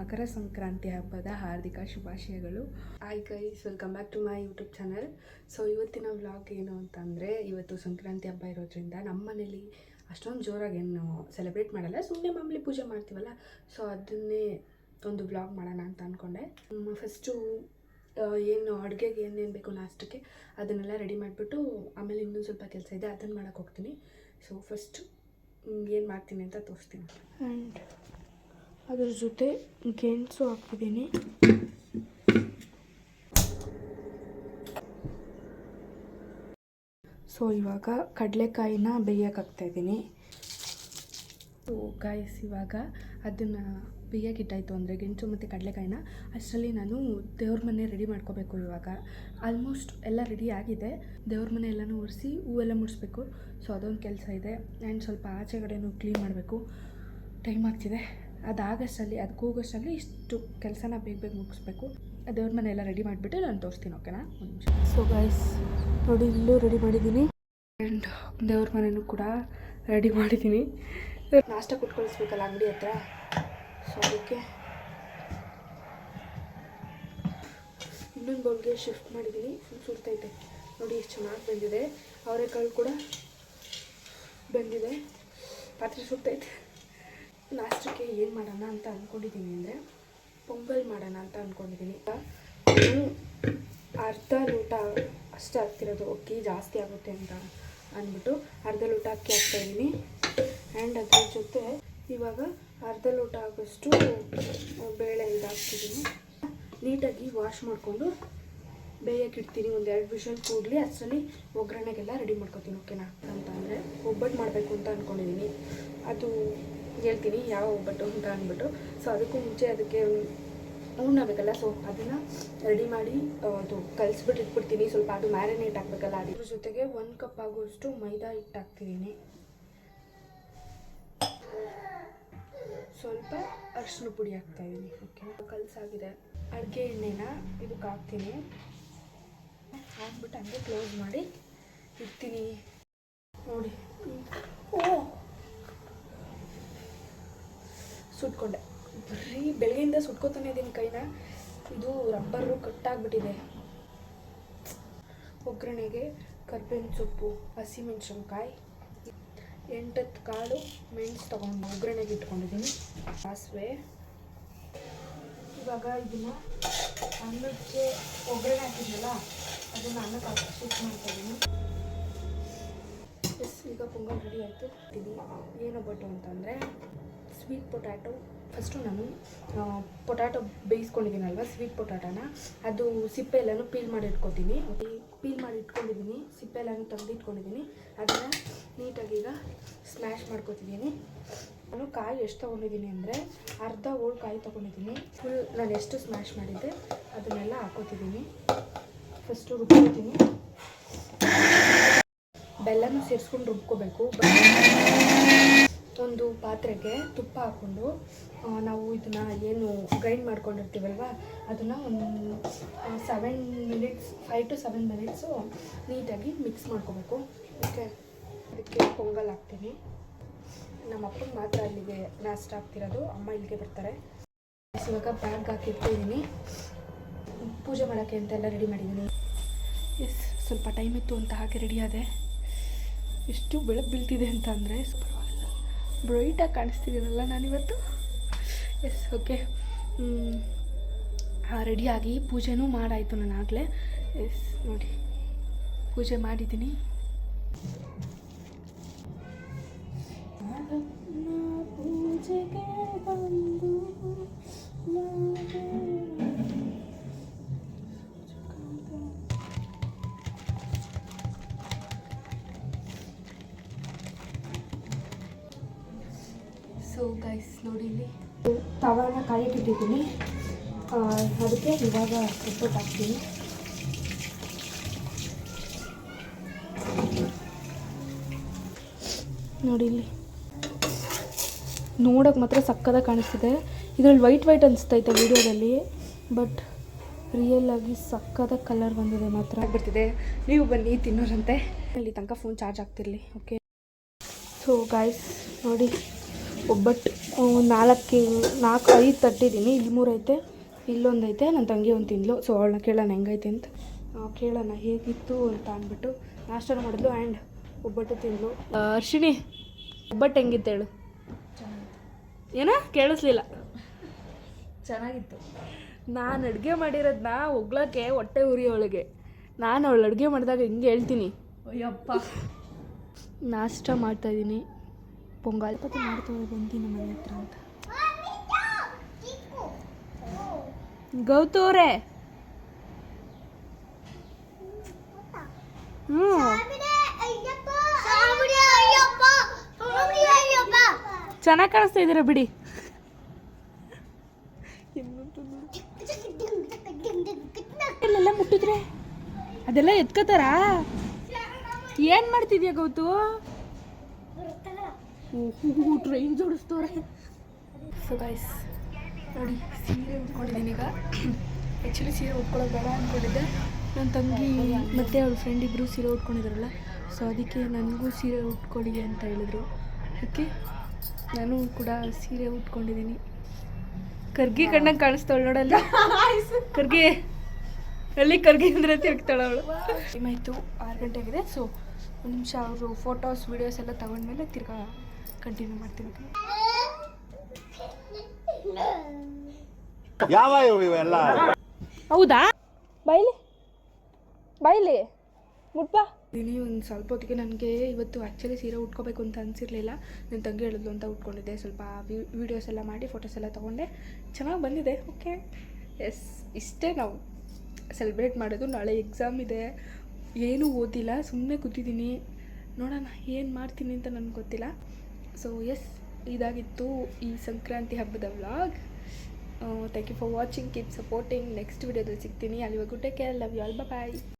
ಮಕರ ಸಂಕ್ರಾಂತಿ ಹಬ್ಬದ ಹಾರ್ದಿಕ ಶುಭಾಶಯಗಳು. Hi guys welcome back to my YouTube channel so ಇವತ್ತಿನ ವ್ಲಾಗ್ ಏನು ಅಂತಂದರೆ, ಇವತ್ತು ಸಂಕ್ರಾಂತಿ ಹಬ್ಬ ಇರೋದ್ರಿಂದ ನಮ್ಮ ಮನೇಲಿ ಅಷ್ಟೊಂದು ಜೋರಾಗಿ ಏನು ಸೆಲೆಬ್ರೇಟ್ ಮಾಡಲ್ಲ ಸುಮ್ಮನೆ ಮಾಮೂಲಿ ಪೂಜೆ ಮಾಡ್ತೀವಲ್ಲ. ಸೊ ಅದನ್ನೇ ಒಂದು ವ್ಲಾಗ್ ಮಾಡೋಣ ಅಂತ ಅಂದ್ಕೊಂಡೆ ಫಸ್ಟು ಏನು ಅಡುಗೆಗೆ ಏನೇನು ಬೇಕು ನಾಷ್ಟಕ್ಕೆ ಅದನ್ನೆಲ್ಲ ರೆಡಿ ಮಾಡಿಬಿಟ್ಟು ಆಮೇಲೆ ಇನ್ನೊಂದು ಸ್ವಲ್ಪ ಕೆಲಸ ಇದೆ ಅದನ್ನು ಮಾಡೋಕ್ಕೆ ಹೋಗ್ತೀನಿ. ಸೊ ಫಸ್ಟು ಏನು ಮಾಡ್ತೀನಿ ಅಂತ ತೋರಿಸ್ತೀನಿ. ಆ್ಯಂಡ್ ಅದ್ರ ಜೊತೆ ಗೆಣಸು ಹಾಕಿದ್ದೀನಿ ಸೊ ಇವಾಗ ಕಡಲೆಕಾಯಿನ ಬೇಯಕ್ಕೆ ಹಾಕ್ತಾಯಿದ್ದೀನಿ. ಸೊ ಗಾಯ್ಸ್ ಇವಾಗ ಅದನ್ನು ಬೇಯಕ್ಕೆ ಇಟ್ಟಾಯಿತು ಅಂದರೆ ಗೆಣಸು ಮತ್ತು ಕಡಲೆಕಾಯಿನ ಅಷ್ಟರಲ್ಲಿ ನಾನು ದೇವ್ರ ಮನೆ ರೆಡಿ ಮಾಡ್ಕೋಬೇಕು ಇವಾಗ. ಆಲ್ಮೋಸ್ಟ್ ಎಲ್ಲ ರೆಡಿ ಆಗಿದೆ. ದೇವ್ರ ಮನೆ ಎಲ್ಲನೂ ಒರೆಸಿ ಹೂವೆಲ್ಲ ಮುಡಿಸ್ಬೇಕು. ಸೊ ಅದೊಂದು ಕೆಲಸ ಇದೆ. ಆ್ಯಂಡ್ ಸ್ವಲ್ಪ ಆಚೆಗಡೆನೂ ಕ್ಲೀನ್ ಮಾಡಬೇಕು. ಟೈಮ್ ಆಗ್ತಿದೆ. ಅದಾಗಷ್ಟರಲ್ಲಿ ಅದು ಕೂಗಸ್ಟಲ್ಲಿ ಇಷ್ಟು ಕೆಲಸನ ಬೇಗ ಬೇಗ ಮುಗಿಸ್ಬೇಕು. ದೇವ್ರ ಮನೆ ಎಲ್ಲ ರೆಡಿ ಮಾಡಿಬಿಟ್ಟು ನಾನು ತೋರಿಸ್ತೀನಿ ಓಕೆನಾ ಸೊ ಗೈಸ್ ನೋಡಿ ಇಲ್ಲೂ ರೆಡಿ ಮಾಡಿದ್ದೀನಿ. ಆ್ಯಂಡ್ ದೇವ್ರ ಮನೆಯೂ ಕೂಡ ರೆಡಿ ಮಾಡಿದ್ದೀನಿ. ನಾಷ್ಟ ಕುಟ್ಕೊಳಿಸ್ಬೇಕಲ್ಲ ಅಂಗಡಿ ಹತ್ರ. ಸೊ ಅದಕ್ಕೆ ಇನ್ನೊಂದು ಬೌಲ್ಗೆ ಶಿಫ್ಟ್ ಮಾಡಿದ್ದೀನಿ. ಸುಡ್ತೈತೆ. ನೋಡಿ ಎಷ್ಟು ಚೆನ್ನಾಗಿ ಬಂದಿದೆ. ಅವರೆಕಾಳು ಕೂಡ ಬಂದಿದೆ. ಪಾತ್ರೆ ಸುಡ್ತೈತೆ. ನಾಷ್ಟಕ್ಕೆ ಏನು ಮಾಡೋಣ ಅಂತ ಅಂದ್ಕೊಂಡಿದ್ದೀನಿ ಅಂದರೆ ಪೊಂಗಲ್ ಮಾಡೋಣ ಅಂತ ಅಂದ್ಕೊಂಡಿದ್ದೀನಿ ಅರ್ಧ ಲೋಟ ಅಷ್ಟು ಹಾಕ್ತಿರೋದು ಅಕ್ಕಿ ಜಾಸ್ತಿ ಆಗುತ್ತೆ ಅಂತ ಅಂದ್ಬಿಟ್ಟು ಅರ್ಧ ಲೋಟ ಅಕ್ಕಿ ಹಾಕ್ತಾಯಿದ್ದೀನಿ ಆ್ಯಂಡ್ ಅದ್ರ ಜೊತೆ ಇವಾಗ ಅರ್ಧ ಲೋಟ ಆಗೋಷ್ಟು ಬೇಳೆ ಇದಾಗ್ತಿದ್ದೀನಿ ನೀಟಾಗಿ ವಾಶ್ ಮಾಡಿಕೊಂಡು ಬೇಯಕ್ಕೆ ಇಡ್ತೀನಿ, ಒಂದು ಎರಡು ವಿಷಲ್ ಕೂಡಲಿ ಅಷ್ಟರಲ್ಲಿ ಒಗ್ಗರಣೆಗೆಲ್ಲ ರೆಡಿ ಮಾಡ್ಕೊತೀನಿ ಓಕೆನಾ ಅಂತ ಅಂದರೆ ಒಬ್ಬಟ್ಟು ಮಾಡಬೇಕು ಅಂತ ಅಂದ್ಕೊಂಡಿದ್ದೀನಿ ಅದು ಹೇಳ್ತೀನಿ, ಯಾವ ಒಬ್ಬಟ್ಟು ಅಂತ ಅಂದ್ಬಿಟ್ಟು. ಸೊ ಅದಕ್ಕೂ ಮುಂಚೆ ಅದಕ್ಕೆ ಉಣ್ಣಬೇಕಲ್ಲ ಸೊ ಅದನ್ನು ರೆಡಿ ಮಾಡಿ ಅದು ಕಲಿಸ್ಬಿಟ್ಟು ಇಟ್ಬಿಡ್ತೀನಿ. ಸ್ವಲ್ಪ ಅದು ಮ್ಯಾರಿನೇಟ್ ಆಗಬೇಕಲ್ಲ ಅದ್ರ ಜೊತೆಗೆ ಒಂದು ಕಪ್ ಆಗುವಷ್ಟು ಮೈದಾ ಹಿಟ್ಟು ಹಾಕ್ತಿದ್ದೀನಿ. ಸ್ವಲ್ಪ ಅರಿಶಿನ ಪುಡಿ ಹಾಕ್ತಾಯಿದ್ದೀನಿ ಓಕೆ ಕಲಸಾಗಿದೆ. ಅಡುಗೆ ಎಣ್ಣೆನ ಇದಕ್ಕೆ ಹಾಕ್ತೀನಿ. ಹಾಕ್ಬಿಟ್ಟು ಹಂಗೆ ಕ್ಲೋಸ್ ಮಾಡಿ ಇಡ್ತೀನಿ. ನೋಡಿ. ಸುಟ್ಕೊಂಡೆ. ಬರೀ ಬೆಳಗ್ಗೆಯಿಂದ ಸುಟ್ಕೋತಾನೆ ಇದ್ದೀನಿ ಕೈನ. ಇದು ರಬ್ಬರು ಕಟ್ಟಾಗ್ಬಿಟ್ಟಿದೆ. ಒಗ್ಗರಣೆಗೆ ಕರ್ಬೇವಿನ ಸೊಪ್ಪು, ಹಸಿಮೆಣ್ಸಿನ್ಕಾಯಿ, ಎಂಟತ್ತು ಕಾಳು ಮೆಣಸು ತೊಗೊಂಡು ಒಗ್ಗರಣೆಗೆ ಇಟ್ಕೊಂಡಿದ್ದೀನಿ. ಸಾಸಿವೆ. ಇವಾಗ ಇದನ್ನು ಅನ್ನಕ್ಕೆ ಒಗ್ಗರಣೆ ಹಾಕಿದ್ನಲ್ಲ, ಅದನ್ನು ಅನ್ನಕ್ಕೆ ಹಾಕಿ ಶಿಫ್ಟ್ ಮಾಡ್ತಾ ಇದ್ದೀನಿ. ಎಸ್ ಈಗ ಪೊಂಗಲ್ ರೆಡಿ ಆಯಿತು. ಇದು ಏನು ಬಟ್ಟು ಅಂತಂದರೆ ಸ್ವೀಟ್ ಪೊಟ್ಯಾಟೊ ಫಸ್ಟು ನಾನು ಪೊಟ್ಯಾಟೊ ಬೇಯಿಸ್ಕೊಂಡಿದ್ದೀನಲ್ವ ಸ್ವೀಟ್ ಪೊಟ್ಯಾಟೋನ ಅದು ಸಿಪ್ಪೆ ಎಲ್ಲನೂ ಪೀಲ್ ಮಾಡಿ ಇಟ್ಕೊತೀನಿ. ಪೀಲ್ ಮಾಡಿ ಇಟ್ಕೊಂಡಿದ್ದೀನಿ, ಸಿಪ್ಪೆ ಎಲ್ಲನೂ ತೆಗೆದು ಇಟ್ಕೊಂಡಿದ್ದೀನಿ. ಅದನ್ನು ನೀಟಾಗಿ ಈಗ ಸ್ಮ್ಯಾಶ್ ಮಾಡ್ಕೊತಿದ್ದೀನಿ. ನಾನು ಕಾಯಿ ಎಷ್ಟು ತೊಗೊಂಡಿದ್ದೀನಿ ಅಂದರೆ ಅರ್ಧ ಓಳ್ ಕಾಯಿ ತೊಗೊಂಡಿದ್ದೀನಿ. ಫುಲ್ ನಾನು ಎಷ್ಟು ಸ್ಮ್ಯಾಶ್ ಮಾಡಿದ್ದೆ, ಅದನ್ನೆಲ್ಲ ಹಾಕೋತಿದ್ದೀನಿ. ಫಸ್ಟು ರುಬ್ಕೊತೀನಿ. ಬೆಲ್ಲನೂ ಸೇರಿಸ್ಕೊಂಡು ರುಬ್ಕೋಬೇಕು. ಒಂದು ಪಾತ್ರೆಗೆ ತುಪ್ಪ ಹಾಕ್ಕೊಂಡು ನಾವು ಇದನ್ನು ಏನು ಗ್ರೈಂಡ್ ಮಾಡ್ಕೊಂಡಿರ್ತೀವಲ್ವ, ಅದನ್ನು ಒಂದು seven minutes five to seven minutes ನೀಟಾಗಿ ಮಿಕ್ಸ್ ಮಾಡ್ಕೋಬೇಕು. ಓಕೆ? ಅದಕ್ಕೆ ಪೊಂಗಲ್ ಹಾಕ್ತೀನಿ. ನಮ್ಮ ಅಪ್ಪಗೆ ಮಾತ್ರ ಅಲ್ಲಿಗೆ ನಾಷ್ಟ ಆಗ್ತಿರೋದು. ಅಮ್ಮ ಇಲ್ಲಿಗೆ ಬರ್ತಾರೆ. ಇವಾಗ ಬ್ಯಾಗ್ ಹಾಕಿರ್ತಿದ್ದೀನಿ ಪೂಜೆ ಮಾಡೋಕ್ಕೆ ಅಂತೆಲ್ಲ ರೆಡಿ ಮಾಡಿದ್ದೀನಿ ಎಸ್ ಸ್ವಲ್ಪ ಟೈಮ್ ಇತ್ತು ಅಂತ ಹಾಗೆ ರೆಡಿ ಆದೆ. ಎಷ್ಟು ಬೆಳಕು ಬೀಳ್ತಿದೆ ಅಂತ ಅಂದರೆ ಪರವಾಗಿಲ್ಲ. ಬ್ರೈಟಾಗಿ ಕಾಣಿಸ್ತಿದ್ದೀನಲ್ಲ ನಾನಿವತ್ತು? ಎಸ್ ಓಕೆ ರೆಡಿಯಾಗಿ ಪೂಜೆನೂ ಮಾಡಾಯಿತು ನಾನು ಆಗಲೇ ಎಸ್ ನೋಡಿ. ಪೂಜೆ ಮಾಡಿದ್ದೀನಿ. ಸೊ ಗೈಸ್ ನೋಡಿ ಇಲ್ಲಿ. ತವಾನ ಕಾಯ್ಬಿಟ್ಟಿದ್ದೀನಿ ಆ, ಅದಕ್ಕೆ ಇವಾಗ ಉಪ್ಪಟ್ಟು ಹಾಕ್ತೀನಿ. ನೋಡಿ ಇಲ್ಲಿ. ನೋಡೋಕೆ ಮಾತ್ರ ಸಕ್ಕದಾಗ ಕಾಣಿಸ್ತಿದೆ. ಇದರಲ್ಲಿ ವೈಟ್ ವೈಟ್ ಅನಿಸ್ತೈತೆ ವಿಡಿಯೋದಲ್ಲಿ ಬಟ್ ರಿಯಲ್ಲಾಗಿ ಆಗಿ ಸಕ್ಕದ ಕಲರ್ ಬಂದಿದೆ ಮಾತ್ರ. ಬರ್ತಿದೆ ನೀವು ಬನ್ನಿ ತಿನ್ನೋರಂತೆ. ಅಲ್ಲಿ ತನಕ ಫೋನ್ ಚಾರ್ಜ್ ಆಗ್ತಿರಲಿ ಓಕೆ ಸೊ ಗಾಯ್ಸ್ ನೋಡಿ. ಒಬ್ಬಟ್ಟು ನಾಲ್ಕು ನಾಲ್ಕು ಐದು ತಟ್ಟಿದ್ದೀನಿ. ಇಲ್ಲಿ ಮೂರು ಐತೆ. ಇಲ್ಲೊಂದು ಐತೆ. ನನ್ನ ತಂಗಿ ಒಂದು ತಿಂದ್ಲು. ಸೊ ಅವಳನ್ನ ಕೇಳೋಣ ಹೆಂಗೈತೆ ಅಂತ. ಕೇಳೋಣ ಹೇಗಿತ್ತು ಅಂತ ಅಂದ್ಬಿಟ್ಟು ನಾಷ್ಟನ ಮಾಡಿದ್ಲು ಆ್ಯಂಡ್ ಒಬ್ಬಟ್ಟು ತಿಂದ್ಲು. ಅರ್ಶಿಣಿ ಒಬ್ಬಟ್ಟು ಹೆಂಗಿತ್ತು ಹೇಳು? ಏನ? ಕೇಳಿಸ್ಲಿಲ್ಲ. ಚೆನ್ನಾಗಿತ್ತು. ನಾನು ಅಡುಗೆ ಮಾಡಿರೋದನ್ನ ಒಗ್ಲಕ್ಕೆ ಹೊಟ್ಟೆ ಉರಿ ಒಳಗೆ ನಾನು ಅವಳು ಅಡುಗೆ ಮಾಡಿದಾಗ ಹಿಂಗೆ ಹೇಳ್ತೀನಿ. ಅಯ್ಯಪ್ಪ. ನಾಷ್ಟ ಮಾಡ್ತಾಯಿದ್ದೀನಿ ಪೊಂಗಲ್ ಪತಿ ಮಾಡ್ತಾವೆ ಬಂದು ನಮ್ಮ ಮನೆ ಹತ್ರ ಅಂತ. ಗೌತವ್ರೆ ಹ್ಞೂ ಚೆನ್ನಾಗಿ ಕಾಣಿಸ್ತಾ ಇದ್ದೀರಾ ಬಿಡಿ. ಮುಟ್ಟಿದ್ರೆ? ಅದೆಲ್ಲ ಎತ್ಕೋತಾರಾ? ಏನು ಮಾಡ್ತಿದ್ಯಾ ಗೌತು? ಟ್ರೈನ್ ಜೋಡಿಸ್ತವ್ರೆ ಸೊ ಗೈಸ್ ನೋಡಿ, ಸೀರೆ ಉಟ್ಕೊಂಡಿದ್ದೀನಿ ಈಗ. ಆ್ಯಕ್ಚುಲಿ ಸೀರೆ ಉಟ್ಕೊಳ್ಳೋದು ಬೇಡ ಅಂದ್ಕೊಂಡಿದ್ದೆ ನನ್ನ ತಂಗಿ ಮತ್ತು ಅವ್ಳ ಫ್ರೆಂಡ್ ಇಬ್ಬರು ಸೀರೆ ಉಟ್ಕೊಂಡಿದ್ರಲ್ಲ ಸೊ ಅದಕ್ಕೆ ನನಗೂ ಸೀರೆ ಉಟ್ಕೊಳ್ಳಿ ಅಂತ ಹೇಳಿದರು. ಓಕೆ ನಾನು ಕೂಡ ಸೀರೆ ಉಟ್ಕೊಂಡಿದ್ದೀನಿ. ಕರ್ಗಿ ಕಣ್ಣಂಗೆ ಕಾಣಿಸ್ತಾವಳು ನೋಡಲ್ಲ. ಕರ್ಗಿ. ಅಲ್ಲಿ ಕರ್ಗಿ ಅಂದರೆ ತಿರುಗ್ತಾಳೆ ಅವಳು. ಟೈಮ್ ಆಯಿತು, ಆರು ಗಂಟೆಗಿದೆ ಸೊ ಒಂದು ನಿಮಿಷ ಅವರು ಫೋಟೋಸ್ ವೀಡಿಯೋಸ್ ಎಲ್ಲ ತಗೊಂಡ್ಮೇಲೆ ತಿರ್ಗಾ ಕಂಟಿನ್ಯೂ ಮಾಡ್ತೀನಿ. ಯಾವ ಇವು ಇವೆಲ್ಲ? ಹೌದಾ? ಬೈಲಿ. ಬೈಲಿ. ಮುಟ್ಬಾ. ದಿನಿ ಒಂದು ಸ್ವಲ್ಪ ಹೊತ್ತಿಗೆ ನನಗೆ ಇವತ್ತು ಆ್ಯಕ್ಚುಲಿ ಸೀರೆ ಉಟ್ಕೋಬೇಕು ಅಂತ ಅನಿಸಿರ್ಲಿಲ್ಲ. ನನ್ನ ತಂಗಿ ಹೇಳಿದ್ಲು ಅಂತ ಉಟ್ಕೊಂಡಿದ್ದೆ. ಸ್ವಲ್ಪ ವೀಡಿಯೋಸ್ ಎಲ್ಲ ಮಾಡಿ ಫೋಟೋಸ್ ಎಲ್ಲ ತೊಗೊಂಡೆ. ಚೆನ್ನಾಗಿ ಬಂದಿದೆ. ಓಕೆ ಎಸ್ ಇಷ್ಟೇ ನಾವು ಸೆಲೆಬ್ರೇಟ್ ಮಾಡೋದು. ನಾಳೆ ಎಕ್ಸಾಮ್ ಇದೆ. ಏನೂ ಓದಿಲ್ಲ. ಸುಮ್ಮನೆ ಕೂತಿದ್ದೀನಿ. ನೋಡೋಣ ಏನು ಮಾಡ್ತೀನಿ ಅಂತ ನನಗೆ ಗೊತ್ತಿಲ್ಲ. ಸೊ ಎಸ್ ಇದಾಗಿತ್ತು ಈ ಸಂಕ್ರಾಂತಿ ಹಬ್ಬದ vlog thank you for watching keep supporting next ವಿಡಿಯೋದಲ್ಲಿ ಸಿಗ್ತೀನಿ. ಅಲ್ಲಿವರೆಗೂ take care love you all bye